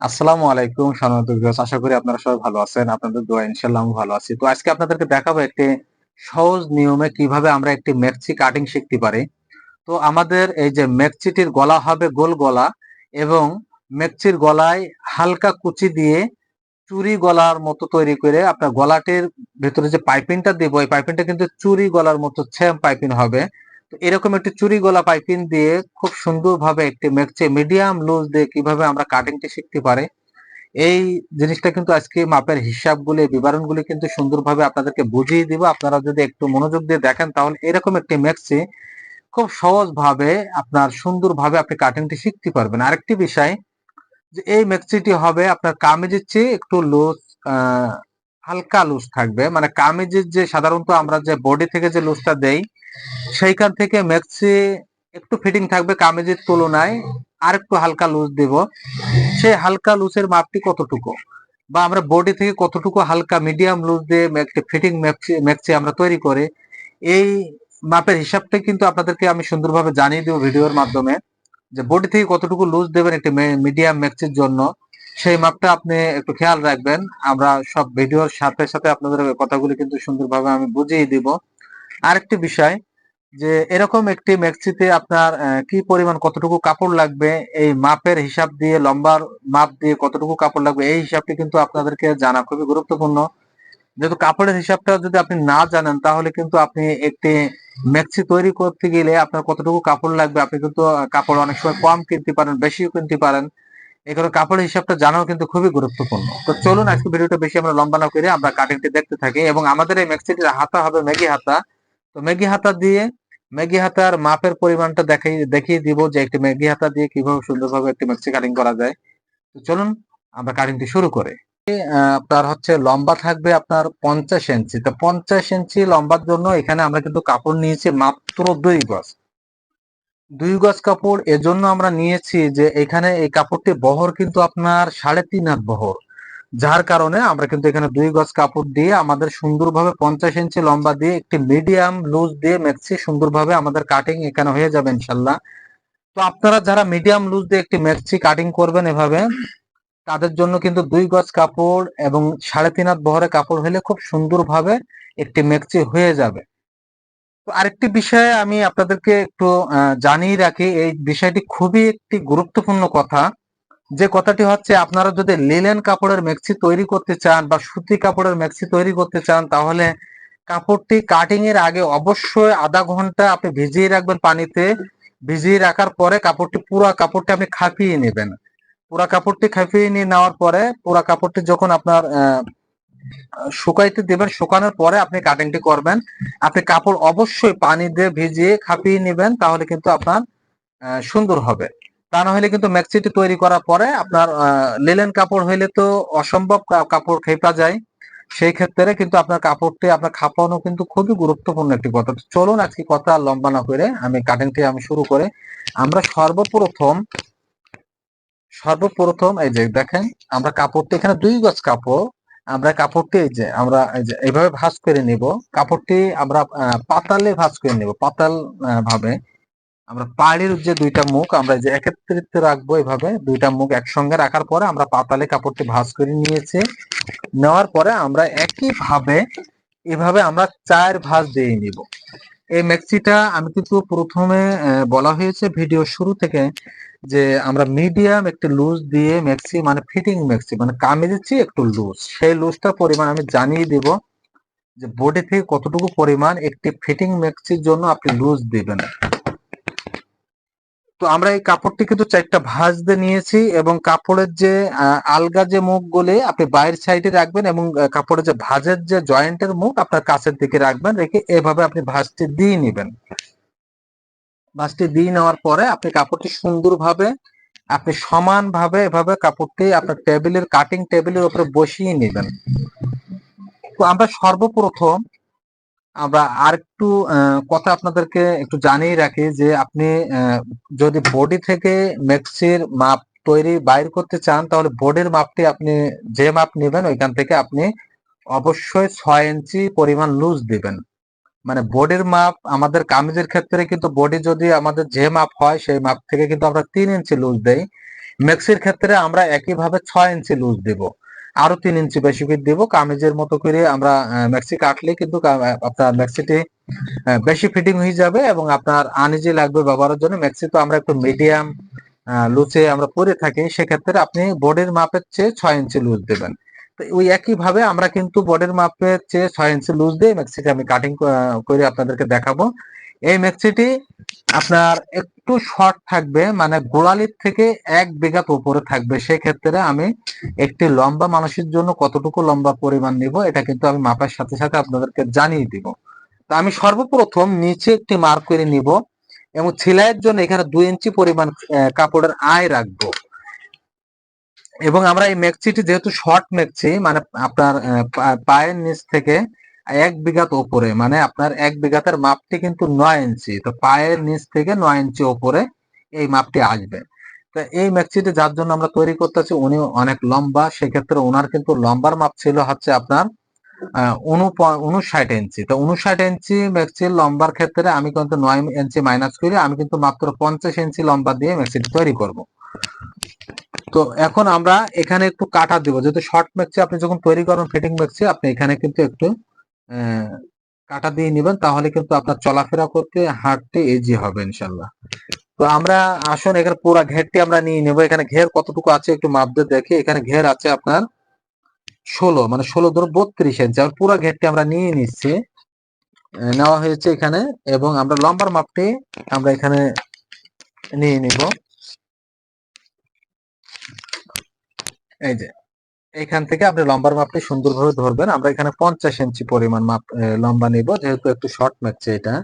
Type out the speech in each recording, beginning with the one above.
আসসালামু আলাইকুম, সম্মানিত ভিউয়ার্স। আশা করি আপনারা সবাই ভালো আছেন। আপনাদের দোয়া ইনশাআল্লাহ আমি ভালো আছি। তো আজকে আপনাদেরকে দেখাবো একটি সহজ নিয়মে কীভাবে আমরা একটি মেক্সি কাটিং শিখতে পারি। তো আমাদের এই যে মেক্সিটির গলা হবে গোল গলা এবং মেক্সির গলায় হালকা কুচি দিয়ে চুরি গলার মতো তৈরি করে আপনার গলাটির ভেতরে যে পাইপিংটা দিব, এই পাইপিংটা কিন্তু চুরি গলার মতো সেম পাইপিং হবে। এরকম একটি চুরি গলা পাইপিং দিয়ে খুব সুন্দরভাবে একটি মেকচে মিডিয়াম লুজ দিয়ে কীভাবে আমরা কাটিংটি শিখতে পারি, এই জিনিসটা কিন্তু আজকে মাপের হিসাবগুলি, বিবরণগুলি কিন্তু সুন্দরভাবে আপনাদেরকে বুঝিয়ে দিব। আপনারা যদি একটু মনোযোগ দিয়ে দেখেন, তাহলে এরকম একটি মেক্সি খুব সহজভাবে আপনার সুন্দরভাবে আপনি কাটিংটি শিখতে পারবেন। আরেকটি বিষয় যে এই মেক্সিটি হবে আপনার কামিজের চেয়ে একটু লুজ হালকা লুজ থাকবে। মানে কামিজের যে সাধারণত আমরা যে বডি থেকে যে লুজটা দেই, সেইখান থেকে ম্যাক্সি একটু ফিটিং থাকবে কামিজের তুলনায়। আর একটু হালকা লুজ দেব। সেই হালকা লুজের মাপটি কতটুকু? বা আমরা বডি থেকে কতটুকু হালকা মিডিয়াম লুজ দিয়ে একটি ফিটিং ম্যাক্সি আমরা তৈরি করে, এই মাপের হিসাবটা কিন্তু আপনাদেরকে আমি সুন্দরভাবে জানিয়ে দেবো ভিডিওর মাধ্যমে। যে বডি থেকে কতটুকু লুজ দেবেন একটি মিডিয়াম ম্যাক্সির জন্য। সেই মাপটা আপনি একটু খেয়াল রাখবেন। আমরা সব ভিডিওর সাথে সাথে আপনাদের কথাগুলি কিন্তু সুন্দরভাবে আমি বুঝিয়ে দিব। আরেকটি বিষয়, যে এরকম একটি ম্যাক্সিতে আপনার কি পরিমাণ কতটুকু কাপড় লাগবে, এই মাপের হিসাব দিয়ে, লম্বার মাপ দিয়ে কতটুকু কাপড় লাগবে, এই হিসাবটি কিন্তু আপনাদেরকে জানা খুবই গুরুত্বপূর্ণ। যেহেতু কাপড়ের হিসাবটা যদি আপনি না জানেন, তাহলে কিন্তু আপনি একটি ম্যাক্সি তৈরি করতে গেলে আপনার কতটুকু কাপড় লাগবে, আপনি কিন্তু কাপড় অনেক সময় কম কিনতে পারেন, বেশিও কিনতে পারেন। এখানে কাপড়ের হিসাবটা জানাও কিন্তু খুবই গুরুত্বপূর্ণ। তো চলুন আজকে ভিডিওটা বেশি আমরা লম্বা না করে আমরা কাটিংটি দেখতে থাকি এবং আমাদের এই ম্যাক্সিটির হাতা হবে ম্যাগি হাতা। তো ম্যাগি হাতা দিয়ে ম্যাগি হাতার মাপের পরিমাণটা দেখাই, দেখিয়ে দিব যে একটি ম্যাগি হাতা দিয়ে কীভাবে সুন্দরভাবে একটি ম্যাক্সি কাটিং করা যায়। তো চলুন আমরা কাটিংটি শুরু করে। আপনার হচ্ছে লম্বা থাকবে আপনার পঞ্চাশ ইঞ্চি। তো পঞ্চাশ ইঞ্চি লম্বার জন্য এখানে আমরা কিন্তু কাপড় নিয়েছি মাত্র দুই গজ। দুই গজ কাপড় এজন্য আমরা নিয়েছি যে এখানে এই কাপড়টি বহর কিন্তু আপনার সাড়ে তিন হাত বহর। যার কারণে আমরা কিন্তু এখানে দুই গজ কাপড় দিয়ে আমাদের সুন্দরভাবে পঞ্চাশ ইঞ্চি লম্বা দিয়ে একটি মিডিয়াম লুজ দিয়ে মেক্সি সুন্দরভাবে আমাদের কাটিং এখানে হয়ে যাবে ইনশাল্লাহ। তো আপনারা যারা মিডিয়াম লুজ দিয়ে একটি মেক্সি কাটিং করবেন এভাবে, তাদের জন্য কিন্তু দুই গজ কাপড় এবং সাড়ে তিন হাত বহরে কাপড় হলে খুব সুন্দরভাবে একটি মেক্সি হয়ে যাবে। আরেকটি বিষয়ে আমি আপনাদেরকে একটু জানিয়ে রাখি, এই বিষয়টি খুবই একটি গুরুত্বপূর্ণ কথা। যে কথাটি হচ্ছে, আপনারা যদি লিলেন কাপড়ের মেক্সি তৈরি করতে চান বা সুতি কাপড়ের মেক্সি তৈরি করতে চান, তাহলে কাপড়টি কাটিং এর আগে অবশ্যই আধা ঘণ্টা আপনি ভিজিয়ে রাখবেন পানিতে। ভিজিয়ে রাখার পরে কাপড়টি, পুরা কাপড়টি আপনি খাপিয়ে নেবেন। পুরা কাপড়টি খাপিয়ে নিয়ে নেওয়ার পরে পুরা কাপড়টি যখন আপনার শুকাইতে দেবেন, শুকানোর পরে আপনি কাটিংটি করবেন। আপনি কাপড় অবশ্যই পানি দিয়ে ভিজিয়ে খাপিয়ে নেবেন, তাহলে কিন্তু আপনার সুন্দর হবে। তা না হলে কিন্তু ম্যাক্সিটি তৈরি করার পরে আপনার লিলেন কাপড় হইলে তো অসম্ভব কাপড় খেপা যায়। সেই ক্ষেত্রে কিন্তু আপনার কাপড়টি, আপনার খাপানো কিন্তু খুবই গুরুত্বপূর্ণ একটি কথা। চলুন আজকে কথা লম্বা না করে আমি কাটিংটি আমি শুরু করে। আমরা সর্বপ্রথম সর্বপ্রথম এই যে দেখেন, আমরা কাপড়টি এখানে দুই গজ কাপড় আমরা কাপড়টি যে আমরা এইভাবে ভাঁজ করে নিব। কাপড়টি আমরা পাতালে ভাঁজ করে নিব, পাতাল ভাবে। আমরা পাড়ির যে দুইটা মুখ, আমরা যে একত্রিত রাখব এভাবে। দুইটা মুখ একসঙ্গে রাখার পরে আমরা পাতালে কাপড়টি ভাঁজ করে নিয়েছি। নেওয়ার পরে আমরা একইভাবে, এভাবে আমরা চায়ের ভাঁজ দিয়ে নিব। এই ম্যাক্সিটা আমি কিন্তু প্রথমে বলা হয়েছে ভিডিও শুরু থেকে যে আমরা মিডিয়াম একটি লুজ দিয়ে ম্যাক্সি মানে ফিটিং ম্যাক্সি মানে কামিজের চেয়ে একটু লুজ। সেই লুজটা পরিমাণ আমি জানিয়ে দিব যে বডি থেকে কতটুকু পরিমাণ একটি ফিটিং ম্যাক্সির জন্য আপনি লুজ দিবেন। তো আমরা এই কাপড়টি কিন্তু চারটা ভাঁজ দিয়ে নিয়েছি এবং কাপড়ের যে আলগা যে মুখ গুলি আপনি বাইরের সাইডে রাখবেন এবং কাপড়ের যে ভাঁজের যে জয়েন্টের মুখ আপনার কাছের দিকে রাখবেন, রেখে এভাবে আপনি ভাঁজটি দিয়ে নেবেন। ভাঁজটি দিয়ে নেওয়ার পরে আপনি কাপড়টি সুন্দরভাবে, আপনি সমানভাবে এভাবে কাপড়টি আপনার টেবিলের কাটিং টেবিলের উপরে বসিয়ে নেবেন। তো আমরা সর্বপ্রথম আমরা আরেকটু কথা আপনাদেরকে একটু জানিয়ে রাখি যে আপনি যদি বডি থেকে মেক্সির মাপ তৈরি বাইর করতে চান, তাহলে বডির মাপটি আপনি যে মাপ নেবেন, ওইখান থেকে আপনি অবশ্যই ছয় ইঞ্চি পরিমাণ লুজ দিবেন। মানে বডির মাপ আমাদের কামিজের ক্ষেত্রে কিন্তু বডি যদি আমাদের যে মাপ হয়, সেই মাপ থেকে কিন্তু আমরা তিন ইঞ্চি লুজ দেই। মেক্সির ক্ষেত্রে আমরা একইভাবে ছয় ইঞ্চি লুজ দেব। আরও তিন ইঞ্চি বেশি ফিট দিব। কামিজের মতো করে আমরা মেক্সি কাটলে কিন্তু আপনার মেক্সিটি আহ, বেশি ফিটিং হয়ে যাবে এবং আপনার আনইজি লাগবে ব্যবহারের জন্য। মেক্সি তো আমরা একটু মিডিয়াম লুচে আমরা পরে থাকি। সেক্ষেত্রে আপনি বডির মাপের চেয়ে ছয় ইঞ্চি লুজ দেবেন। তো ওই একই ভাবে আমরা কিন্তু বডির মাপের চেয়ে ছয় ইঞ্চি লুজ দিয়ে মেক্সিটি আমি কাটিং করে আপনাদেরকে দেখাবো। এই মেক্সিটি আপনার একটু শর্ট থাকবে মানে গোড়ালির থেকে এক বিঘাত উপরে থাকবে। সেই ক্ষেত্রে আমি একটি লম্বা মানুষের জন্য কতটুকু লম্বা পরিমাণ নিব, এটা কিন্তু আমি মাপার সাথে সাথে আপনাদেরকে জানিয়ে দিব। তো আমি সর্বপ্রথম নিচে একটি মার্ক করে নিব এবং সেলাইয়ের জন্য এখানে দুই ইঞ্চি পরিমাণ কাপড়ের আয় রাখব। এবং আমরা এই মেক্সিটি যেহেতু শর্ট মেক্সি মানে আপনার পায়ের নিচ থেকে এক বিঘাত ওপরে মানে আপনার এক বিঘাতের মাপটি কিন্তু নয় ইঞ্চি, তো পায়ের নিচ থেকে নয় ইঞ্চি ওপরে এই মাপটি আসবে। তো এই মেক্সিটি যার জন্য আমরা তৈরি করতেছি উনি অনেক লম্বা, সেক্ষেত্রে ওনার কিন্তু লম্বার মাপ ছিল হচ্ছে আপনার উনষাট ইঞ্চি। তো উনষাট ইঞ্চি মেক্সির লম্বার ক্ষেত্রে আমি কিন্তু নয় ইঞ্চি মাইনাস করি, আমি কিন্তু মাত্র পঞ্চাশ ইঞ্চি লম্বা দিয়ে মেক্সিটি তৈরি করব। তো এখন আমরা এখানে একটু কাটা দিব। যেহেতু শর্ট মেক্সি আপনি যখন তৈরি করেন ফিটিং মেক্সি আপনি এখানে কিন্তু একটু কাটা দিয়ে নেবেন, তাহলে কিন্তু আপনার চলাফেরা করতে হাঁটতে ইজি হবে ইনশাল্লাহ। তো আমরা আসুন, এখানে পুরো ঘেরটি আমরা নিয়ে নেব। এখানে ঘের কতটুকু আছে একটু মাপ দিয়ে দেখি। এখানে ঘের আছে আপনার ষোলো মানে ষোলো ধরো বত্রিশ ইঞ্চি আর পুরো ঘেরটি আমরা নিয়ে নিচ্ছি। নেওয়া হয়েছে এখানে, এবং আমরা লম্বার মাপটি আমরা এখানে নিয়ে নিব। এই যে এখান থেকে আপনি লম্বার মাপটি সুন্দরভাবে ধরবেন। আমরা এখানে পঞ্চাশ ইঞ্চি পরিমাণ মাপ লম্বা নিব, যেহেতু একটু শর্ট মাপছে এটা।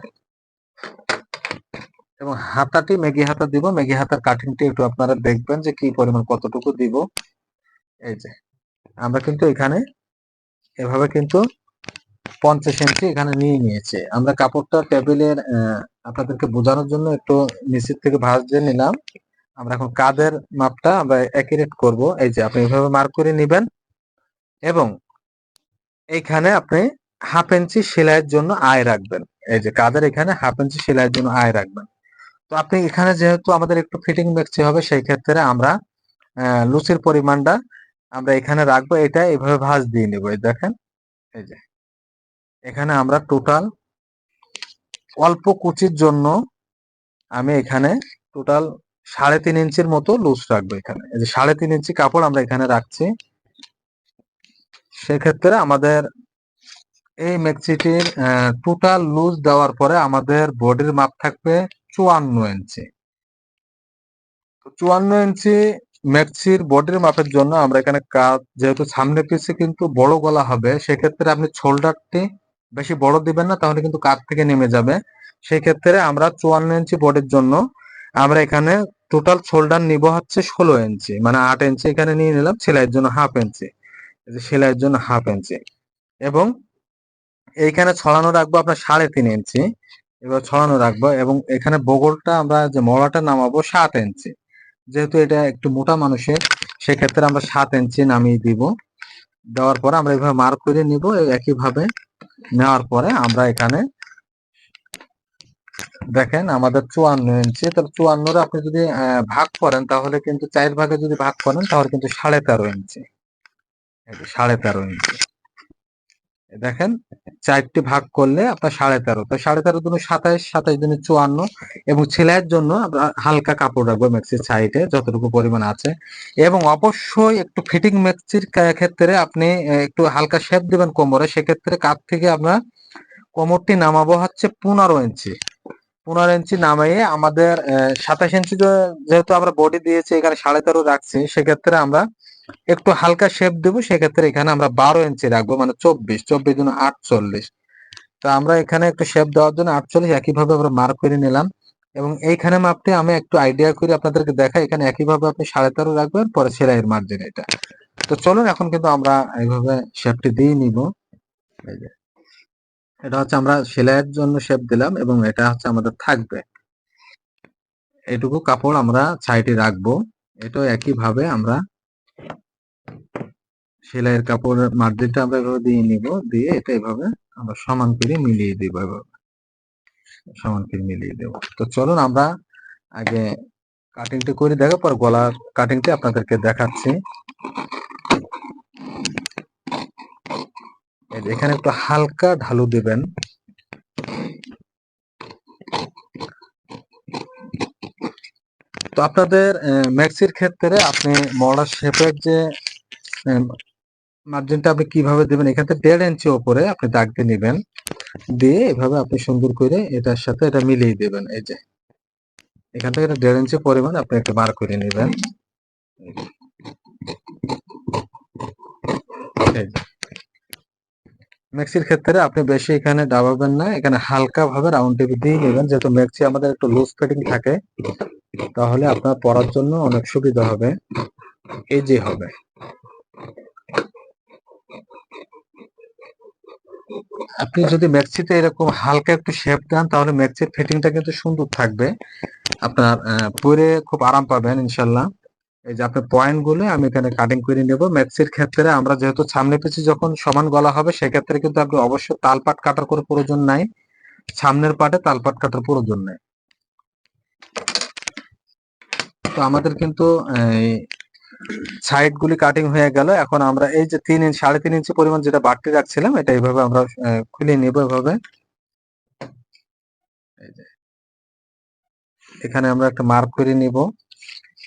এবং হাতাটি মেগি হাতা দিব। মেগি হাতার কাটিংটি একটু আপনারা দেখবেন যে কি পরিমাণ, কতটুকু দিব। এই যে, আমরা কিন্তু এখানে এভাবে কিন্তু পঞ্চাশ ইঞ্চি এখানে নিয়ে নিয়েছে। আমরা কাপড়টা টেবিলের আপনাদেরকে বোঝানোর জন্য একটু নিচের থেকে ভাঁজ দিয়ে নিলাম। আমরা এখন কাদের মাপটা আমরা অ্যাকুরেট করব। এই যে আপনি এভাবে মার্ক করে নেবেন এবং এইখানে আপনি হাফ ইঞ্চি সেলাইয়ের জন্য আয় রাখবেন। এই যে কাদের এখানে হাফ ইঞ্চি সেলাইয়ের জন্য আয় রাখবেন। তো আপনি এখানে যেহেতু আমাদের একটু ফিটিং মেক্সি হবে, সেই ক্ষেত্রে আমরা লুচির পরিমাণটা আমরা এখানে রাখব। এটা এভাবে ভাঁজ দিয়ে নেব। এই দেখেন, এই যে এখানে আমরা টোটাল অল্প কুচির জন্য আমি এখানে টোটাল সাড়ে তিন ইঞ্চির মতো লুজ রাখব এখানে। সাড়ে তিন ইঞ্চি কাপড় আমরা এখানে রাখছি। সেক্ষেত্রে আমাদের এই মেক্সিটির টোটাল লুজ দেওয়ার পরে আমাদের বডির মাপ থাকবে চুয়ান্ন ইঞ্চি। চুয়ান্ন ইঞ্চি মেক্সির বডির মাপের জন্য আমরা এখানে কাজ, যেহেতু সামনে পিছে কিন্তু বড় গলা হবে, সেক্ষেত্রে আপনি শোল্ডারটি বেশি বড় দিবেন না, তাহলে কিন্তু কাঠ থেকে নেমে যাবে। সেক্ষেত্রে আমরা চুয়ান্ন ইঞ্চি বডির জন্য আমরা এখানে টোটাল শোল্ডার নিব হচ্ছে ষোলো ইঞ্চি মানে আট ইঞ্চি এখানে নিয়ে নিলাম, সেলাইয়ের জন্য হাফ ইঞ্চি সেলাইয়ের জন্য হাফ ইঞ্চি এবং এইখানে ছড়ানো রাখব আপনার সাড়ে তিন ইঞ্চি এবার ছড়ানো রাখব এবং এখানে বগলটা আমরা যে মলাটা নামাবো সাত ইঞ্চি যেহেতু এটা একটু মোটা মানুষের, সেক্ষেত্রে আমরা সাত ইঞ্চি নামিয়ে দিব। দেওয়ার পরে আমরা এইভাবে মার্ক করে নিব, একইভাবে নেওয়ার পরে আমরা এখানে দেখেন, আমাদের চুয়ান্ন ইঞ্চি, তাহলে চুয়ান্নর আপনি যদি ভাগ করেন, তাহলে কিন্তু চার ভাগে যদি ভাগ করেন, তাহলে কিন্তু সাড়ে তেরো ইঞ্চি। সাড়ে তেরো ইঞ্চি। দেখেন, চারটি ভাগ করলে আপনার সাড়ে তেরো। তো সাড়ে তেরো দুটো সাতাইশ সাতাইশ দিনে চুয়ান্ন। এবং ছেলের জন্য আমরা হালকা কাপড় রাখব ম্যাক্সির সাইডে, যতটুকু পরিমাণ আছে। এবং অবশ্যই একটু ফিটিং ম্যাক্সির ক্ষেত্রে আপনি একটু হালকা শেপ দিবেন কোমরে। সেক্ষেত্রে কাপ থেকে আমরা কোমরটি নামাবো হচ্ছে পনেরো ইঞ্চি। পনেরো ইঞ্চি নামিয়ে আমাদের সাতাশ ইঞ্চি যেহেতু আমরা বডি দিয়েছি, এখানে সাড়ে তেরো রাখছি, সেক্ষেত্রে আমরা একটু হালকা শেপ দেবো, সেক্ষেত্রে এখানে আমরা বারো ইঞ্চি রাখব মানে চব্বিশ চব্বিশ জন্য আটচল্লিশ। তো আমরা এখানে একটু শেপ দেওয়ার জন্য আটচল্লিশ একইভাবে আমরা মার্ক করে নিলাম। এবং এইখানে মাপটি আমি একটু আইডিয়া করে আপনাদেরকে দেখাই, এখানে একইভাবে আপনি সাড়ে তেরো রাখবেন, পরে সেলাইয়ের মার্জিন এটা। তো চলুন, এখন কিন্তু আমরা এইভাবে শেপটি দিয়ে নিব। এই যে। এটা হচ্ছে আমরা সেলাইয়ের জন্য শেপ দিলাম এবং এটা হচ্ছে আমাদের থাকবে। এটুকু কাপড় আমরা সাইডে রাখব। এটাও একইভাবে আমরা সেলাইয়ের কাপড়ের মার্জিনটা আমরা এভাবে দিয়ে নিব, দিয়ে এটা এভাবে আমরা সমান করে মিলিয়ে দিব এভাবে। সমান করে মিলিয়ে দেব। তো চলুন আমরা আগে কাটিংটি করে। দেখো পর গলার কাটিংটি আপনাদেরকে দেখাচ্ছি। এখানে একটু হালকা ঢালু দিবেন। তো আপনাদের ম্যাক্সির ক্ষেত্রে আপনি মডার শেপের যে মার্জিনটা আপনি কীভাবে দিবেন, এখান দেড় ইঞ্চি ওপরে আপনি দাগ দিয়ে নেবেন। দিয়ে এভাবে আপনি সুন্দর করে এটার সাথে এটা মিলিয়ে দেবেন, এই যে। এখান থেকে এটা দেড় ইঞ্চি পরিমাণ আপনি একটা বার করে নেবেন। ম্যাক্সির ক্ষেত্রে আপনি বেশি এখানে দাবাবেন না, এখানে হালকা ভাবে রাউন্ড টিপি দিয়ে নেবেন। যেহেতু ম্যাক্সি আমাদের একটু লুজ ফিটিং থাকে, তাহলে আপনার পরার জন্য অনেক সুবিধা হবে। এই যে হবে। আপনি যদি ম্যাক্সিতে এরকম হালকা একটু শেপ দেন, তাহলে ম্যাক্সির ফিটিংটা কিন্তু সুন্দর থাকবে। আপনার পরে খুব আরাম পাবেন ইনশাল্লাহ এই যে আপনার পয়েন্টগুলো, আমি এখানে কাটিং করে নেব। ম্যাক্সির ক্ষেত্রে আমরা যেহেতু সামনে পিছিয়ে যখন সমান গলা হবে, সেক্ষেত্রে কিন্তু আপনি অবশ্যই তালপাট কাটার কোনো প্রয়োজন নাই। সামনের পাটে তালপাট কাটার প্রয়োজন নেই। তো আমাদের কিন্তু সাইড গুলি কাটিং হয়ে গেল। এখন আমরা এই যে তিন ইঞ্চ সাড়ে তিন ইঞ্চি পরিমাণ যেটা বাড়তি রাখছিলাম, এটা এইভাবে আমরা খুলে নিব এভাবে। এখানে আমরা একটা মার্ক করে নিব।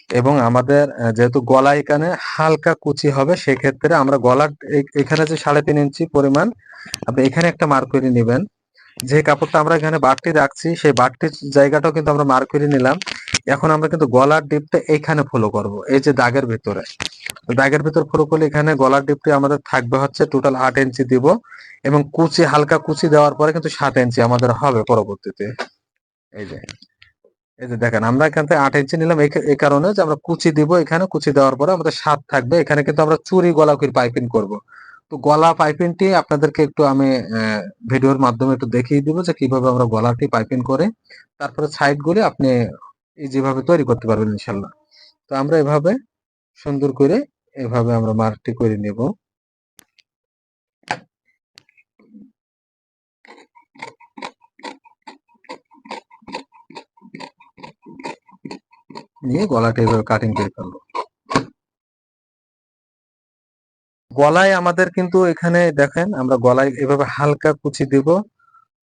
এবং আমাদের যেহেতু গলা এখানে হালকা কুচি হবে, সেক্ষেত্রে আমরা গলার এখানে যে সাড়ে তিন ইঞ্চি পরিমাণ, আপনি এখানে একটা মার্ক করে নেবেন। যে কাপড়টা আমরা এখানে বাড়তি রাখছি, সেই বাড়তির জায়গাটাও কিন্তু আমরা মার্ক করে নিলাম। এখন আমরা কিন্তু গলার ডিপটা এইখানে ফলো করব, এই যে দাগের ভিতরে। দাগের ভিতর ফলো করলে এখানে গলার ডিপটি আমাদের থাকবে হচ্ছে টোটাল আট ইঞ্চি দিব এবং কুচি, হালকা কুচি দেওয়ার পরে কিন্তু সাত ইঞ্চি আমাদের হবে পরবর্তীতে। এই যে। এই যে দেখেন, আমরা এখান থেকে আট ইঞ্চি নিলাম। এই কারণে যে আমরা কুচি দিব এখানে। কুচি দেওয়ার পরে আমাদের সাত থাকবে। এখানে কিন্তু আমরা চুরি গলা করে পাইপিং করব। তো গলা পাইপিংটি আপনাদেরকে একটু আমি ভিডিওর মাধ্যমে একটু দেখিয়ে দিব যে কীভাবে আমরা গলাটি পাইপিং করে, তারপরে সাইড গুলি আপনি যেভাবে তৈরি করতে পারবেন ইনশাল্লাহ। তো আমরা এভাবে সুন্দর করে এভাবে আমরা মার্কটি করে নেব। নিয়ে গলাটা এভাবে কাটিং করে ফেলব গলায় আমাদের কিন্তু এখানে দেখেন, আমরা গলায় এভাবে হালকা কুচি দিব।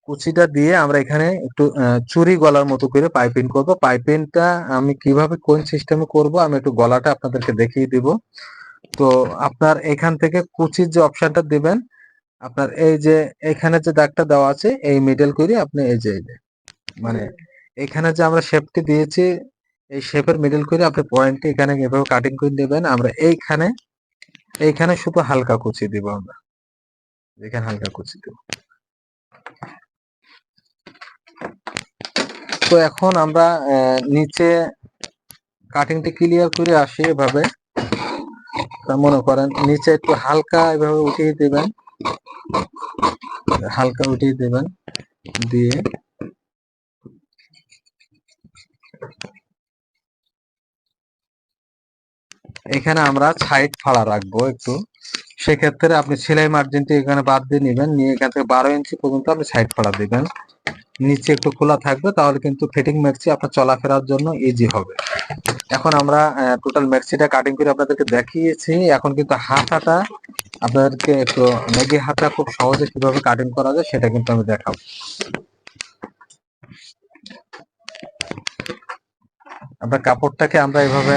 কুচিটা দিয়ে আমরা এখানে একটু চুরি গলার মতো করে পাইপিং করব। পাইপিংটা আমি কীভাবে, কোন সিস্টেমে করব, আমি একটু গলাটা আপনাদেরকে দেখিয়ে দিব। তো আপনার এখান থেকে কুচির যে অপশনটা দিবেন, আপনার এই যে এখানে যে দাগটা দেওয়া আছে, এই মিডল করে আপনি এই যে মানে এখানে যে আমরা শেপটি দিয়েছি এই শেপের মিডল করে আপনি পয়েন্টটি এখানে এভাবে কাটিং করে নেবেন আমরা এইখানে এইখানে শুধু হালকা কুচি দিব আমরা। এখানে হালকা কুচি দিব। তো এখন আমরা নিচে কাটিংটি ক্লিয়ার করে আসি এভাবে। মনে করেন নিচে একটু হালকা এভাবে উঠিয়ে দেবেন। হালকা উঠিয়ে দেবেন। দিয়ে এখানে আমরা সাইড ফাড়া রাখব একটু। সেক্ষেত্রে আপনি সেলাই মার্জিনটি এখানে বাদ দিয়ে নেবেন। নিয়ে এখান থেকে বারো ইঞ্চি পর্যন্ত আপনি সাইড ফাড়া দিবেন। নিচে একটু খোলা থাকবে, তাহলে কিন্তু ফিটিং ম্যাক্সি আপনার চলাফেরার জন্য ইজি হবে। এখন আমরা টোটাল ম্যাক্সিটা কাটিং করে আপনাদেরকে দেখিয়েছি। এখন কিন্তু হাতাটা আপনাদেরকে একটু ম্যাগি হাতা খুব সহজে কীভাবে কাটিং করা যায় সেটা কিন্তু আমি দেখাবো। আপনার কাপড়টাকে আমরা এভাবে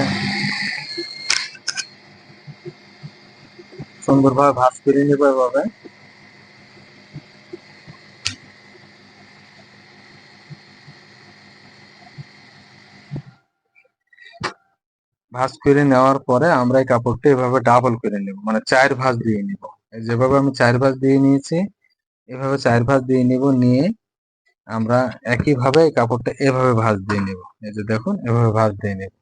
সুন্দরভাবে ভাজ করে নেব এভাবে। ভাঁজ করে নেওয়ার পরে আমরা এই কাপড়টা এভাবে ডাবল করে নেব মানে চার ভাঁজ দিয়ে নিব। যেভাবে আমি চার ভাঁজ দিয়ে নিয়েছি, এভাবে চার ভাঁজ দিয়ে নিব, নিয়ে আমরা একইভাবে কাপড়টা এভাবে ভাঁজ দিয়ে নিব। এই যে দেখুন, এভাবে ভাঁজ দিয়ে নেব।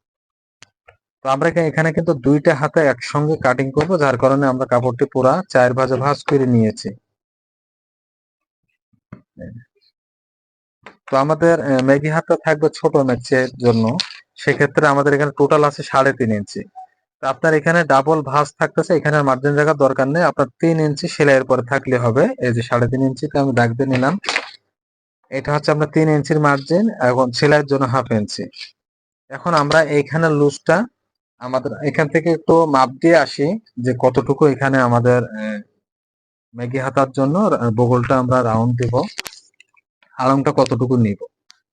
তো আমরা এখানে কিন্তু দুইটা হাতে একসঙ্গে কাটিং করব, যার কারণে আমরা কাপড়টি পুরা চার ভাঁজে ভাজ করে নিয়েছি। তো আমাদের ম্যাগি হাতটা থাকবে ছোট ম্যাচের জন্য। সেক্ষেত্রে আমাদের এখানে টোটাল আছে সাড়ে তিন ইঞ্চি। আপনার এখানে ডাবল ভাঁজ থাকতেছে, এখানে মার্জিন জায়গার দরকার নেই। আপনার তিন ইঞ্চি সেলাইয়ের পরে থাকলে হবে। এই যে সাড়ে তিন ইঞ্চিতে আমি দিয়ে নিলাম। এটা হচ্ছে আপনার তিন ইঞ্চির মার্জিন এবং সেলাইয়ের জন্য হাফ ইঞ্চি। এখন আমরা এইখানে লুজটা আমাদের এখান থেকে একটু মাপ দিয়ে আসি যে কতটুকু এখানে আমাদের ম্যাগি হাতার জন্য বগলটা আমরা রাউন্ড দিব। আলংটা কতটুকু নিব?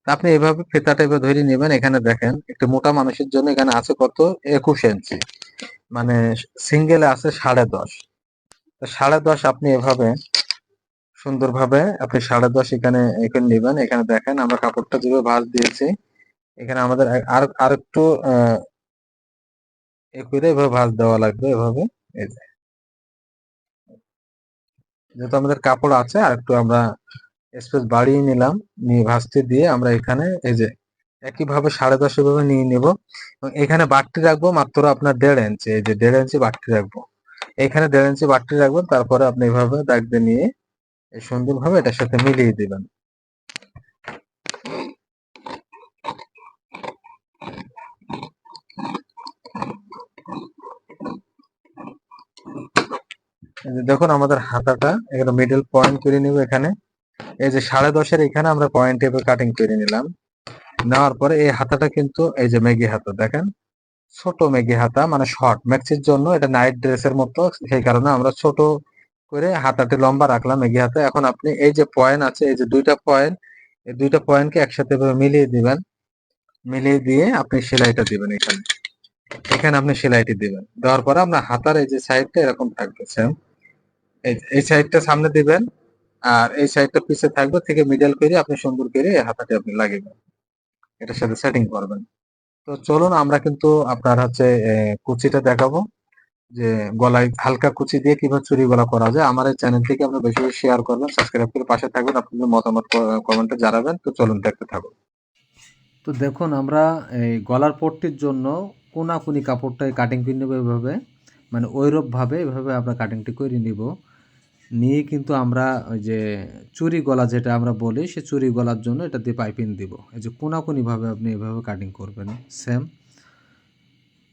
আপনি এভাবে ফিতা টাইপে ধরে নেবেন। এখানে দেখেন, একটু মোটা মানুষের জন্য এখানে আছে কত? একুশ ইঞ্চি। মানে সিঙ্গেলে আছে সাড়ে দশ। সাড়ে দশ আপনি এভাবে সুন্দরভাবে আপনি সাড়ে দশ এখানে এখানে নেবেন। এখানে দেখেন আমরা কাপড়টা যেভাবে ভাঁজ দিয়েছি, এখানে আমাদের আর আর একটু করে ভাঁজ দেওয়া লাগবে, এভাবে। এই যে। যেহেতু আমাদের কাপড় আছে, আর একটু আমরা স্পেস বাড়িয়ে নিলাম, নিয়ে ভাঁজতে দিয়ে আমরা এখানে এই যে একইভাবে সাড়ে দশ এভাবে নিয়ে নিব। এবং এখানে বাটটি রাখব মাত্র আপনার দেড় ইঞ্চি এই যে দেড় ইঞ্চি বাটটি রাখব। এখানে দেড় ইঞ্চি বাটটি রাখবেন, তারপরে আপনি এভাবে দাগ দিয়ে নিয়ে সুন্দরভাবে এটার সাথে মিলিয়ে দিবেন। দেখুন আমাদের হাতাটা এখানে মিডল পয়েন্ট করে নিব এখানে। এই যে সাড়ে দশের এখানে আমরা পয়েন্ট টেপে কাটিং করে নিলাম। নেওয়ার পরে এই হাতাটা কিন্তু, এই যে মেগি হাতা, দেখেন? ছোট মেগি হাতা মানে শর্ট ম্যাক্সির জন্য এটা নাইট ড্রেসের মতো। সেই কারণে আমরা ছোট করে হাতাটি লম্বা রাখলাম মেগি হাতা। এখন আপনি এই যে পয়েন্ট আছে, এই যে দুইটা পয়েন্ট এই দুইটা পয়েন্টকে একসাথে মিলিয়ে দিবেন। মিলিয়ে দিয়ে আপনি সেলাইটা দিবেন এখানে। এখানে আপনি সেলাইটি দিবেন। দেওয়ার পরে আপনার হাতার এই যে সাইডটা এরকম থাকবে সেম এই সাইডটা সামনে দিবেন, আর এই সাইডটা পিছে থাকবে থেকে মিডল করে আপনি সুন্দর করে হাতাটি আপনি লাগিয়ে এটার সাথে সেটিং করবেন। তো চলুন আমরা কিন্তু আপনার হচ্ছে কুচিটা দেখাবো। যে গলায় হালকা কুচি দিয়ে কীভাবে চুরি গলা করা যায়। আমার এই চ্যানেল থেকে আপনি বেশি বেশি শেয়ার করবেন সাবস্ক্রাইব করে পাশে থাকবেন, আপনাদের মতামত কমেন্টে জানাবেন। তো চলুন দেখতে থাকুন। তো দেখুন, আমরা এই গলার পট্টির জন্য কোনাকুনি কাপড়টাই কাটিং করে নেব এভাবে। মানে ওইরূপভাবে এভাবে আমরা কাটিংটি করে নিব। নিয়ে কিন্তু আমরা ওই যে চুরি গলা যেটা আমরা বলি, সে চুরি গলার জন্য এটা দিয়ে পাইপিং দিব। এই যে কোনাকুনিভাবে আপনি এভাবে কাটিং করবেন। সেম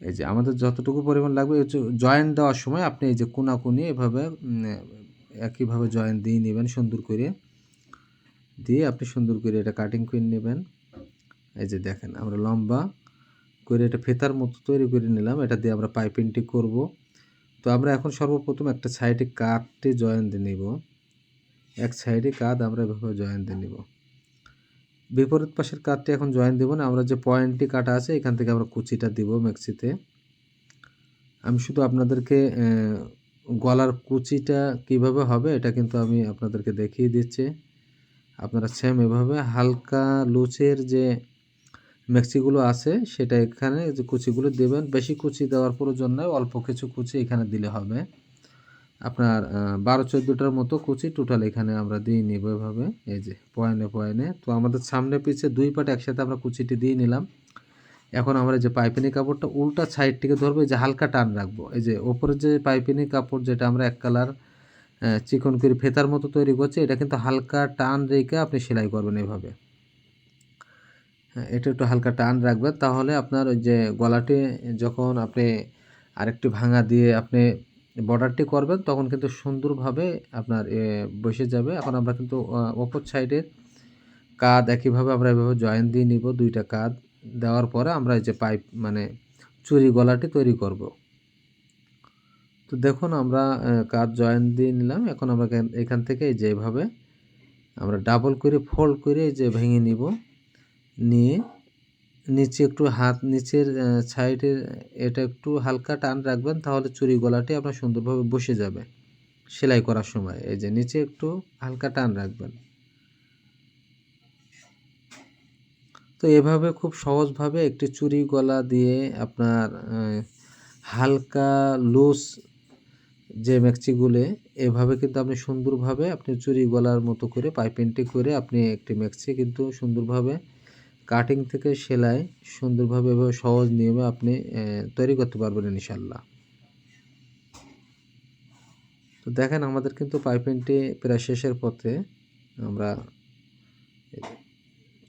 এই যে আমাদের যতটুকু পরিমাণ লাগবে জয়েন্ট দেওয়ার সময় আপনি এই যে কোনাকুনি এভাবে একইভাবে জয়েন্ট দিয়ে নেবেন সুন্দর করে। দিয়ে আপনি সুন্দর করে এটা কাটিং করে নেবেন। এই যে দেখেন আমরা লম্বা করে এটা ফেতার মতো তৈরি করে নিলাম। এটা দিয়ে আমরা পাইপিংটি করব। তো আমরা এখন সর্বপ্রথম একটা সাইডে কাঠটি জয়েন দিয়ে নিব। এক সাইডে কাঁধ আমরা এভাবে জয়েন দিয়ে নিব। বিপরীত পাশের কাঠটি এখন জয়েন দেবো না, আমরা যে পয়েন্টটি কাটা আছে এখান থেকে আমরা কুচিটা দিব মেক্সিতে আমি শুধু আপনাদেরকে গলার কুচিটা কীভাবে হবে এটা কিন্তু আমি আপনাদেরকে দেখিয়ে দিচ্ছি। আপনারা সেম এভাবে হালকা লুচের যে মেক্সিগুলো আছে, সেটা এখানে যে কুচিগুলো দেবেন। বেশি কুচি দেওয়ার প্রয়োজন নয় অল্প কিছু কুচি এখানে দিলে হবে। আপনার বারো চোদ্দোটার মতো কুচি টোটাল এখানে আমরা দিয়ে নিব এভাবে, এই যে পয়েন্টে পয়েন্টে তো আমাদের সামনে পিছে দুই পাট একসাথে আমরা কুচিটি দিয়ে নিলাম। এখন আমরা যে পাইপিনি কাপড়টা উল্টা সাইড থেকে ধরবো যে হালকা টান রাখব। এই যে ওপরের যে পাইপিনি কাপড় যেটা আমরা এক কালার চিকন করে ফেতার মতো তৈরি করছি, এটা কিন্তু হালকা টান রেখে আপনি সেলাই করবেন এভাবে। এটা একটু হালকা টান রাখবেন। তাহলে আপনার ওই যে গলাটি যখন আপনি আরেকটু ভাঙা দিয়ে আপনি বর্ডারটি করবেন, তখন কিন্তু সুন্দরভাবে আপনার বসে যাবে। এখন আমরা কিন্তু অপর সাইডের কাঁধ একইভাবে আমরা এভাবে জয়েন দিয়ে নিব। দুইটা কাঁধ দেওয়ার পরে আমরা এই যে পাইপ মানে চুরি গলাটি তৈরি করব। তো দেখুন, আমরা কাঁধ জয়েন দিয়ে নিলাম। এখন আমরা এখান থেকে যেভাবে আমরা ডাবল করে, ফোল্ড করে যে ভেঙে নিব। নিয়ে নিচে একটু হাত, নিচের সাইডের এটা একটু হালকা টান রাখবেন, তাহলে চুরি গলাটি আপনার সুন্দরভাবে বসে যাবে সেলাই করার সময়। এই যে নিচে একটু হালকা টান রাখবেন। তো এভাবে খুব সহজভাবে একটি চুরি গলা দিয়ে আপনার হালকা লুজ যে ম্যাক্সিগুলো, এভাবে কিন্তু আপনি সুন্দরভাবে আপনি চুরি গলার মতো করে, পাইপিংটি করে আপনি একটি ম্যাক্সি কিন্তু সুন্দরভাবে কাটিং থেকে সেলাই সুন্দরভাবে এভাবে সহজ নিয়মে আপনি তৈরি করতে পারবেন ইনশাল্লাহ তো দেখেন আমাদের কিন্তু পাইপিংটি প্রায় শেষের পথে আমরা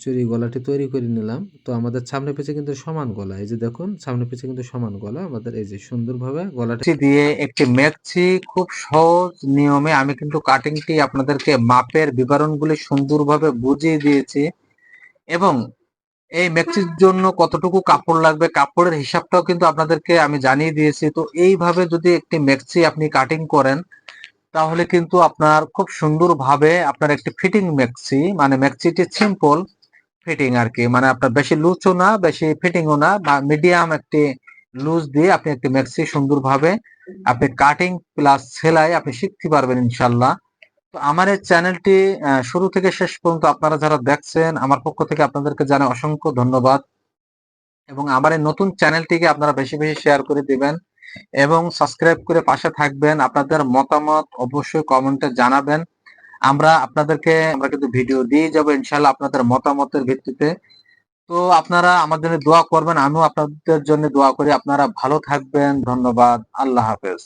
চুরি গলাটি তৈরি করে নিলাম। তো আমাদের সামনে পিছে কিন্তু সমান গলা। এই যে দেখুন, সামনে পিছে কিন্তু সমান গলা। আমাদের এই যে সুন্দরভাবে গলাটি দিয়ে একটি মেক্সি খুব সহজ নিয়মে আমি কিন্তু কাটিংটি আপনাদেরকে মাপের বিবরণগুলি সুন্দরভাবে বুঝিয়ে দিয়েছি। এবং এই ম্যাক্সির জন্য কতটুকু কাপড় লাগবে? কাপড়ের হিসাবটাও কিন্তু আপনাদেরকে আমি জানিয়ে দিয়েছি। তো এইভাবে যদি একটি ম্যাক্সি আপনি কাটিং করেন, তাহলে কিন্তু আপনার খুব সুন্দরভাবে আপনার একটি ফিটিং ম্যাক্সি মানে ম্যাক্সিটি সিম্পল ফিটিং আর কি মানে আপনার বেশি লুচও না, বেশি ফিটিংও না, বা মিডিয়াম একটি লুজ দিয়ে আপনি একটি ম্যাক্সি সুন্দরভাবে আপনি কাটিং প্লাস সেলাই আপনি শিখতে পারবেন ইনশাল্লাহ আমার এই চ্যানেলটি শুরু থেকে শেষ পর্যন্ত আপনারা যারা দেখছেন, আমার পক্ষ থেকে আপনাদেরকে জানাই অসংখ্য ধন্যবাদ। এবং আমার এই নতুন চ্যানেলটিকে আপনারা বেশি বেশি শেয়ার করে দিবেন এবং সাবস্ক্রাইব করে পাশে থাকবেন। আপনাদের মতামত অবশ্যই কমেন্টে জানাবেন। আমরা আপনাদেরকে, আমরা কিন্তু ভিডিও দিয়ে যাব ইনশাল্লাহ আপনাদের মতামতের ভিত্তিতে। তো আপনারা জন্য দোয়া করবেন, আমিও আপনাদের জন্য দোয়া করি। আপনারা ভালো থাকবেন। ধন্যবাদ। আল্লাহ হাফেজ।